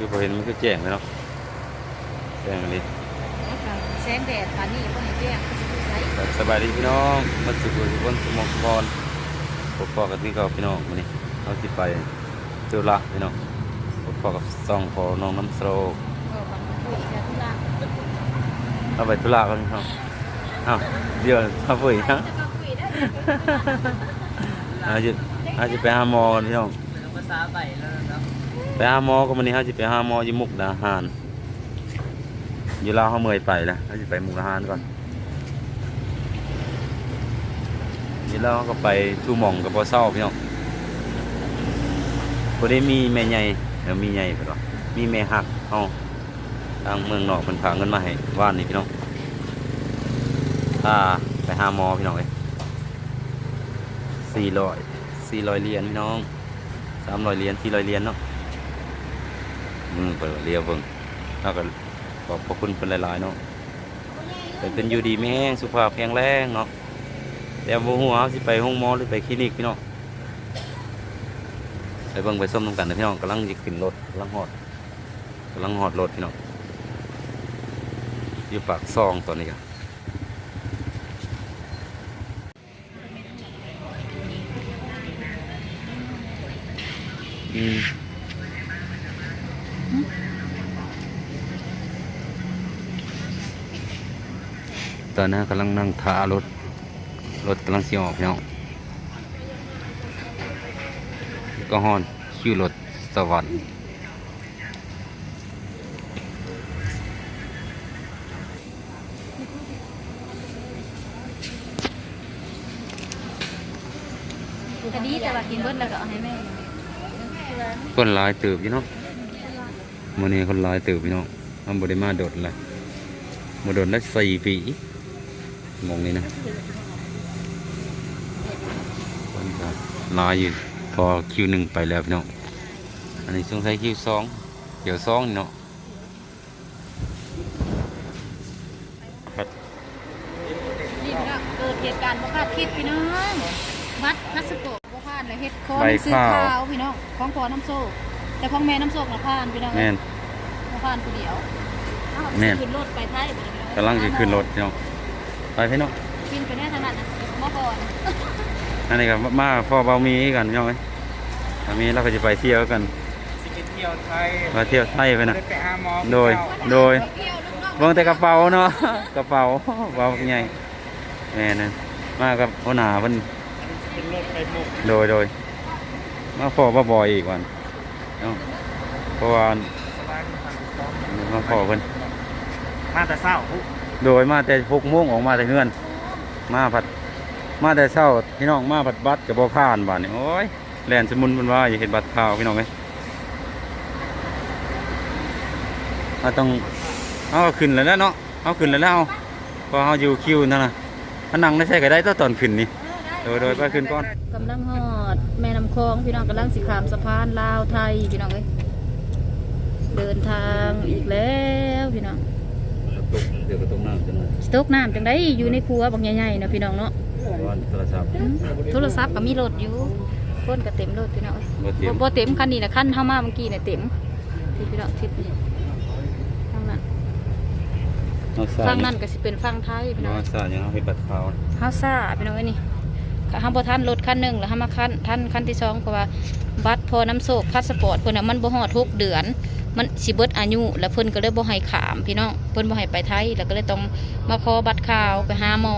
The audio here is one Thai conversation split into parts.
คือพอเห็นมันก็แจ้งเลยเนาะแจ้งเลยแสงแดดปานนี้บ่เห็นแจ้งคือสิใสสบายดีพี่น้องมาสุขทุกคนสมองพรพบพอกับนี่ก็พี่น้องวันนี้เราสิไปเจอละพี่น้องพบพอกับซองพอน้องน้ำโซเออมันคุยกันทุกอย่างเราไปธุระกันพี่น้องอ้าวเดี๋ยวมาคุยฮะจะมาคุยได้อาจจะอาจจะไปหาหมอกันพี่น้องภาษาใบแล้วเนาะ ไปหาหมอก็วันนี้เขาจะไปหาหมออยู่มุกดาหารอยู่ลาวเขาเมื่ยไปแล้วเขาจะไปมุกดาหารก่อนอยู่ลาวเขาก็ไปทูหม่องกับปอเศร้าพี่น้องพอได้มีแม่ใหญ่เดี๋ยวมีใหญ่ไปหรอมีแม่หักเอาทางเมืองนอกมันพาเงินมาให้ว่านนี่พี่น้องถ้าไปหาหมอพี่น้องเอ้สี่ร้อยสี่ร้อยเหรียญพี่น้องสามร้อยเหรียญสี่ร้อยเหรียญเนาะ มึงเปิดเรียวเบิ่งแล้วก็ขอบพระคุณเป็นหลายๆเนาะแต่เป็นอยู่ดีไม่งสุภาพแข็งแรงเนาะแต่โมหัวสิไปห้องหมอหรือไปคลินิกพี่น้องไปเบิ่งไปส้มน้ำกันนะพี่น้องกำลังจะขึ้นรถกำลังหอดกำลังหอดรถพี่น้องอยู่ปากซองตอนนี้กันอืม ตอนนั้นกำลังนั่งท้ารถ รถกำลังสิออกพี่น้องก็ฮอนชื่อรถสวรรค์คดีแต่ว่ากินเบิดแล้วก็เอาให้แม่คนหลายเติบพี่น้องมื่อนี้คนหลายเติบพี่น้องทำบริมาโดดเลยมาโดดได้สี่ปี งงนี่นะคนก็หลายอยู่พอคิวหนึ่งไปแล้วพี่น้องอันนี้สงสัยคิวสองเดี๋ยวสองนี่เนาะครับนี่พี่น้องเกิดเหตุการณ์บ่คาดคิดพี่น้องวัดพัสโกะบ่พลาดเลยเฮ็ดคอนซื้อข้าวพี่น้องของพอน้ำโซกแต่ของแม่น้ำโซกน่ะพลาดพี่น้องแม่นบ่พลาดผู้เดียวเอาแม่นขึ้นรถไปไทยไปเลยพี่น้องกำลังจะขึ้นรถพี่น้อง ไปพี่น้องกินไปแน่ทางนั้นน่ะบ่ก่อนอันนี้ก็มาพ่อเบามีกันพี่น้องเอ้ยเบามีเราก็จะไปเที่ยวกันสิไปเที่ยวไทยมาเที่ยวไทยไปนะได้ไปหาหมอโดยโดยเที่ยวลูกน้องเบิ่งแต่กระเป๋าเนาะกระเป๋าเบาใหญ่แม่นั่นมากับหัวหน้าเพิ่นเป็นรถไปมุกโดยโดยมาพ่อมาบ่อยอีกวันเนาะเพราะว่าสบายทางซ้อมมาพ่อเพิ่นมาแต่เช้าอุ๊ โดยมาแต่หกโมงออกมาแต่เฮือน มาผัด มาแต่เช้าพี่น้องมาผัดบัตรกับบ่ผ่านบาดนี่โอ้ยแลนสมุนมันว่าอย่าเห็นบัตรข่าวพี่น้องเอ้ยเราต้องเอาขึ้นแล้วนะเนาะเอาขึ้นแล้วเอาพอเอาอยู่คิวนั่นนะถ้านั่งได้ใช่ก็ได้ตอนตอนขึ้นนี่โดยโดยไปขึ้นก่อนกำลังฮอด แม่น้ำคลองพี่น้องกำลังสิขามสะพานลาวไทยพี่น้องเอ้ยเดินทางอีกแล้วพี่น้อง เดี๋ยวก็ต้องนั่งจังเลยสต๊อกน้ำจังได้อยู่ในครัวบางใหญ่ๆเนาะพี่น้องเนาะร้อนโทรศัพท์อืมโทรศัพท์ก็มีรถอยู่คนก็เต็มรถพี่น้องเอ้ยบ่เตรียมบ่บ่เต็มคันนี้นะคันเฮามาเมื่อกี้เนี่ยเต็มที่พี่น้องทิศนี่ทางนั้นเอาซ่าฝั่งนั้นก็สิเป็นฝั่งไทยพี่น้อง เอาซ่ายังเอาให้บัตรข่าวเฮาซ่าพี่น้องเอ้ยนี่เฮาบ่ทันรถคันหนึงแล้วเฮามาคันทันคันที่สองเพราะว่าบัตรพอน้ำโศกพาสปอร์ตเพิ่นน่ะมันบ่ฮอดทุกเดือน มันสิเบิดอายุแล้วเพิ่นก็เลยบ่ให้ขามพี่น้องเพิ่นบ่ให้ไปไทยแล้วก็เลยต้องมาขอบัตรข่าวไปหาหมอ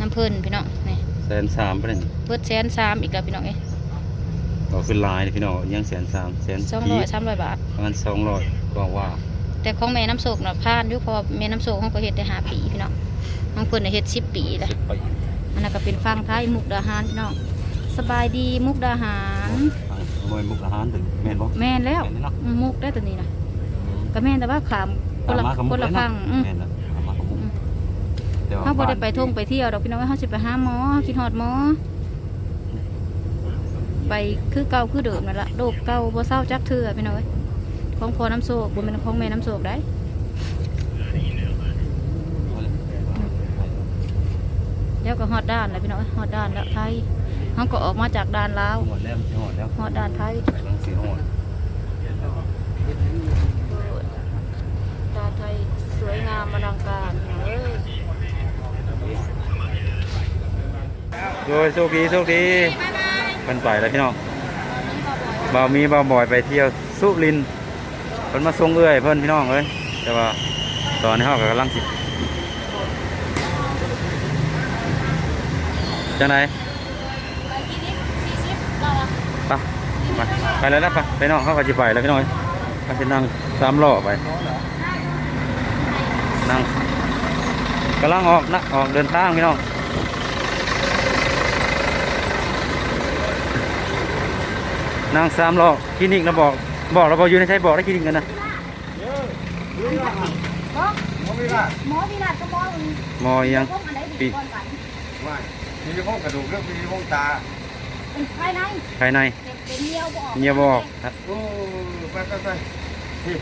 น้ำเพิ่นพี่น้องนี่แสนสามไปเลยเบิดแสนสามอีกแล้วพี่น้องเอ้ยเอาขึ้นลายเลยพี่น้องยังแสนสามแสนสองร้อยสามร้อยบาทประมาณสองร้อยกว่าว่า แต่ของแม่น้ำโศกน่ะผ่านอยู่เพอแม่น้ำโศกเขาก็เฮ็ดได้ห้าปีพี่น้องของเพิ่นน่ะเฮ็ดสิบปีแล้วสิบปีอันนั้นก็เป็นฟังไทยมุกดาหารพี่น้องสบายดีมุกดาหาร มวยมุกอาหารถึงแม่นบ่แม่นแล้วเนาะมุกได้ตัวนี้นะก็แม่นแต่ว่าขามคนละคนละฟังอืมแม่นแล้วตามกับมุกดี๋ยวเขาบ่ได้ไปท่องไปเที่ยวดอกพี่น้องเขาสิไปหาหมอคิดฮอดหมอไปคือเก่าคือเดิมนั่นละโรคเก่าบ่เศร้าจักเทื่อพี่น้องเอ้ของพอน้ำโศกบ่แม่นของแม่น้ำโศกได้แล้วก็ฮอดด้านแล้วพี่น้องฮอดด้านแล้วไทย เขาก็ออกมาจากด้านลาวหมดแล้วมันสิหมดแล้วฮอดด้านไทยไปลังสีหมดตาไทยสวยงามอลังการเอ้ยโดยโชคดีโชคดีเพิ่นไปแล้วพี่น้องบ่าวมีบ่าวบอยไปเที่ยวสุรินทร์เพิ่นมาส่งเอื้อยเพิ่นพี่น้องเอ้ยแต่ว่าตอนนี้เฮาก็กำลังสิจังไดไปกินนิดสี่สิบเราอะ ไปไปไปแล้วนะไปไปน้องเขาก็จะไปแล้วพี่น้องเขาจะนั่งสามล้อไปนั่งกำลังออกนะออกเดินทางพี่น้องนั่งสามล้อคลินิกนะบอกบอกเราบอกอยู่ในใช้บอกได้คลินิกกันนะหมอไม่ได้หมอวิราชก็หมอหมออีหยังพวกอันไหนปีดีก่อนกันว่ามีห้องกระดูกเรื่องมีห้องตา เป็นภายในภายในเป็นเนียวบออกเงียบบอกครับโอ้ไปไปไปนี่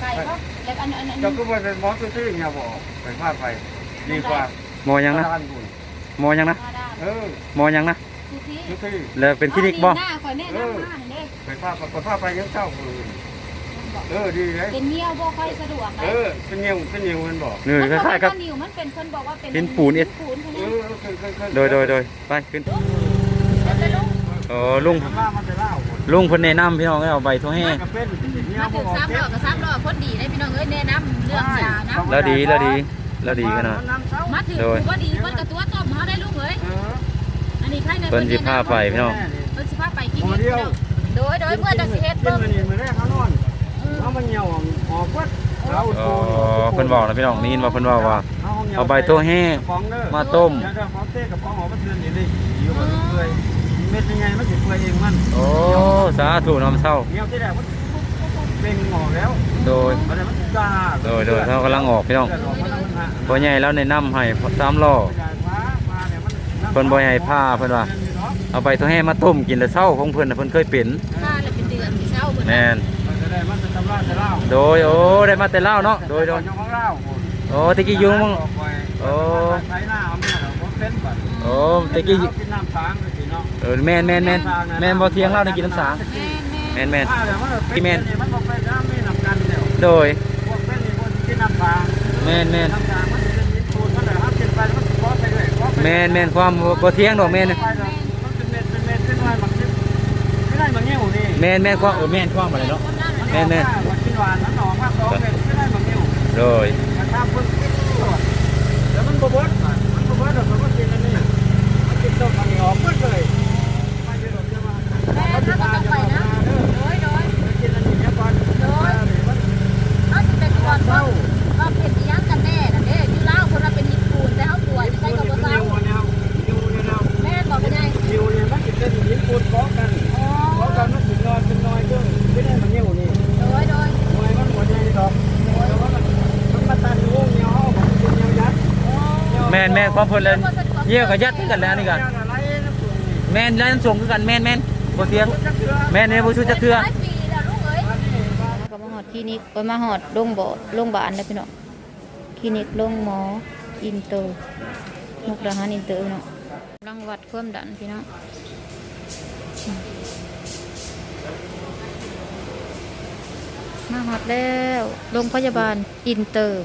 ไก่เขาแล้วอันอันอันเจ้าก็ไปเป็นหมอตื้อๆเนี่ยบอกไปพาไปดีกว่าหมอยังนะบ้านบุญหมอยังนะมาได้เออหมอยังนะสุธีตื้อแล้วเป็นคลินิกบ่หน้าข่อยแนะนำมาเด้ๆไปพาไปไปพาไปยังเจ้าเออเออดีเลยเป็นเนียวบ่ค่อยสะดวกเออเป็นเงี้ยวเป็นเงี้ยวมันบอกนี่คล้ายๆกับมันนิวมันเป็นเพิ่นบอกว่าเป็นหินปูนเอ็ดปูนเท่าเอนั้นอเคยเคยเคยโดยโดยโดยไปขึ้นแล้วจะลง โอ้ลุงมันล่ามันจะเล่าหมดลุงเพิ่นแนะนำพี่น้องให้เอาใบทั่วแห้มันก็เป็นเงี้ยมาบถึอกงสามเก็รอบกับสามรอบคนดีได้พี่น้องเอ้ยแนะนำเรื่องยานะแล้วดีแล้วดีแล้วดีขนาด มาถึงโดยถือว่าดีเพิ่นกับตัวต้มเฮาได้ลูกเอ้ยเอออันนี้ใครในเพิ่นสิพาไป พี่น้อง เพิ่นสิพาไปกินนี่พี่น้องโดยโดยเมื่อจะสิเฮ็ดเบิ่เบิ่งงนี่มื้อแรกเขานอนเขามันเหี่ยวออกเบิดเอาอ๋อเพิ่นบอกนะพี่น้องนี่ว่าเพิ่นว่าว่า เอาใบโทแห้กระป๋องเด้อมาต้มเดี๋ยวเดี๋ยวพอเต้กระป๋องออกมาเทือนนี่เลยอยู่แบบเปื่อยเม็ดยังไงมันสิเปื่อยเองมันโอ้สาธุน้ำเศร้าเหี่ยวที่แรกมันปุ๊บปุ๊บปุ๊บเป่งออกแล้วโดยตอนนี้มันจ้าโดยโดยเขากำลังออกพี่น้องเลือดออกมาแล้วมันหะพ่อใหญ่แล้วแนะนำให้สามล้อขยายฟ้ามาเนี่ยมันเพิ่นบ่ให้ผ้าเพิ่นว่าเอาใบทั่วแห้มาต้มกินแล้วเศร้าของเพิ่นน่ะเพิ่นเคยเป็นค่าแล้วเป็นเดือนสิเช้าเพิ่นแม่นมันจะได้มันจะทำลายจะเล่าโดยโอ้ได้มาแต่เล่าวเนาะโดยโดยยกของเล่าโอ้ตะกี้อยุงมึงโอ้ใช้หน้าเอาเนี่ยเหรอผมเป็นบัดโอ้ตะกี้ เอากินน้ำสางเลยสิเนาะเออแม่นแม่นแม่นแม่นบ่เที่ยงเล่าได้กินน้ำสางแม่นแม่นแม่นแม่นถ้าเดี๋ยวมันเป็นพี่แม่นนี่มันบอกไปน้ำไม่นำกันเดี๋ยวโดยพวกเป็นนี่พวกกินน้ำสางแม่นแม่นน้ำสางมันจะเป็นดินปูนมันเลยครับกินไปแล้วมันก็ไปเลยก็ไปแม่นแม่นความบ่เที่ยงดอกแม่นไปเลยมันเป็นเม็ดเป็นเม็ดขึ้นมาบางทีไม่ได้บางเงี้ยวนี่แม่นแม่นความเออแม่นความอะไรเนาะแม่นแม่นมันกินหวานมันห นแม่นความเพิ่นเลยเยี่ยกับยัดคือกันแล้วนี่กันแม่นแล้วน้ำส่งคือกันแม่นแม่นบ่เทียงแม่นเนี่ยบ่ชูจักเทื่อก็มาหอดคลินิกไปมาหอดโรงบ่โรงพยาบาลแล้พี่น้องคลินิกโรงหมออินเตอร์มุกดาหารอินเตอร์พี่น้องกำลังวัดความดันพี่น้องมาหอดแล้วโรงพยาบาลอินเตอร์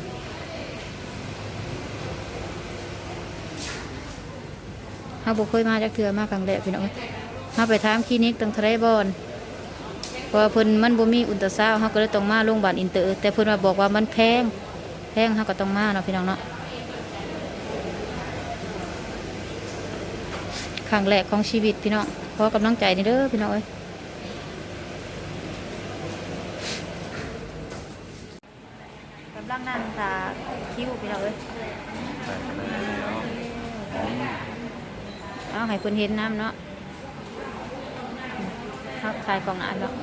เฮาบ่เคยมาจากเถื่อมาครั้งแรกพี่น้องเอ้าไปถามคลินิกตั้งทะเลบอนเพราะว่าเพิ่นมันบ่มีอุลตราซาวเฮาก็เลยต้องมาโรงพยาบาลอินเตอร์ แต่เพิ่นว่าบอกว่ามันแพง แพงเฮาก็ต้องมาเนาะพี่น้องเนาะครั้งแรกของชีวิตพี่น้องขอกำลังใจนี่เด้อพี่น้องเอ้ยกำลังนั่งทาคิ้วพี่น้องเอ้ย เอาให้เพิ่นเห็นน้ำเนาะทักทายกองน้ำเนาะ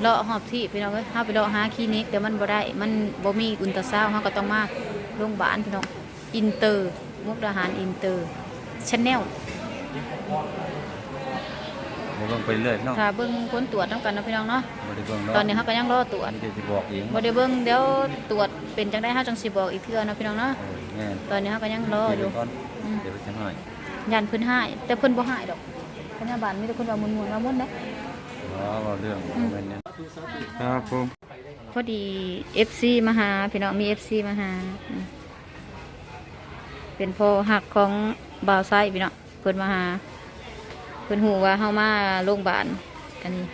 เลาะหอบที่พี่น้องเอ้ยเฮาไปเลาะหาคลินิกแต่มันบ่ได้ มันบ่มีอุลตราซาวด์เฮาก็ต้องมาโรงพยาบาลพี่น้อง อินเตอร์ มุกดาหารอินเตอร์ชาแนลบ่เบิ่งไปเรื่อยพี่น้องถ้าเบิ่งผลตรวจนํกันเนาะพี่น้องเนาะบ่ได้เบิ่งเนาะตอนนี้เฮาก็ยังรอตรวจมีแต่สิบอกเองบ่ได้เบิ่งเดี๋ยวตรวจเป็นจังได๋เฮาจังสิบอกอีกเทื่อเนาะพี่น้องเนาะเออแม่นตอนนี้เฮาก็ยังรออยู่ก่อนอืมเดี๋ยวไปจังหน่อย ยันเพิ่นหายแต่เพิ่นบ่หายดอกพยาบาลมีแต่คนว่าม่วนๆว่าม่วนเด้อ๋อเว้าเรื่องอืมแม่นเนี่ยครับผมพอดี FC มาหาพี่น้องมี FC มาหาอืมเป็นพ่อหักของบ่าวไส้พี่น้องเพิ่นมาหา เพิ่นหูว่าเฮามาโรงพยาบาลอันนี้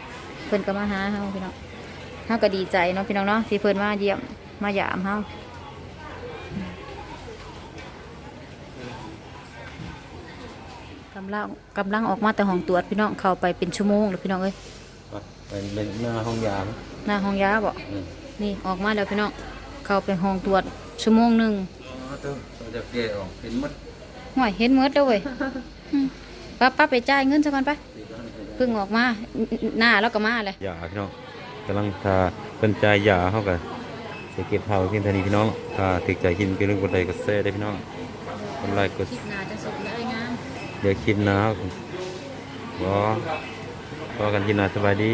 เพิ่นก็มาหาเฮาพี่น้องเฮาก็ดีใจเนาะพี่น้องเนาะที่เพิ่นมาเยี่ยมมายามเฮา กำลังกำลังออกมาแต่ห้องตรวจพี่น้องเข้าไปเป็นชั่วโมงแล้วพี่น้องเอ้ยไปเป็นหน้าห้องยามหน้าห้องยาบ่อืมนี่ออกมาแล้วพี่น้องเข้าไปห้องตรวจชั่วโมงหนึ่งอ๋อตัวเราจะแกะออกเห็นหมดห่วยเห็นหมดแล้วเว้ยอืมป้าป้าไปจ่ายเงินซะก่อนไปเพิ่งออกมาหน้าแล้วก็มาเลยยาพี่น้องกำลังทาเป็นใจายยาเขากันจะเก็บเผาเพียงเท่านี้พี่น้องถ้าติดใจกินก็เรื่องกดไลค์กดแชร์ได้พี่น้องกดไลค์ก เดี๋ยวคลิปหนะครับผมก็พอกันที่หนาสบายดี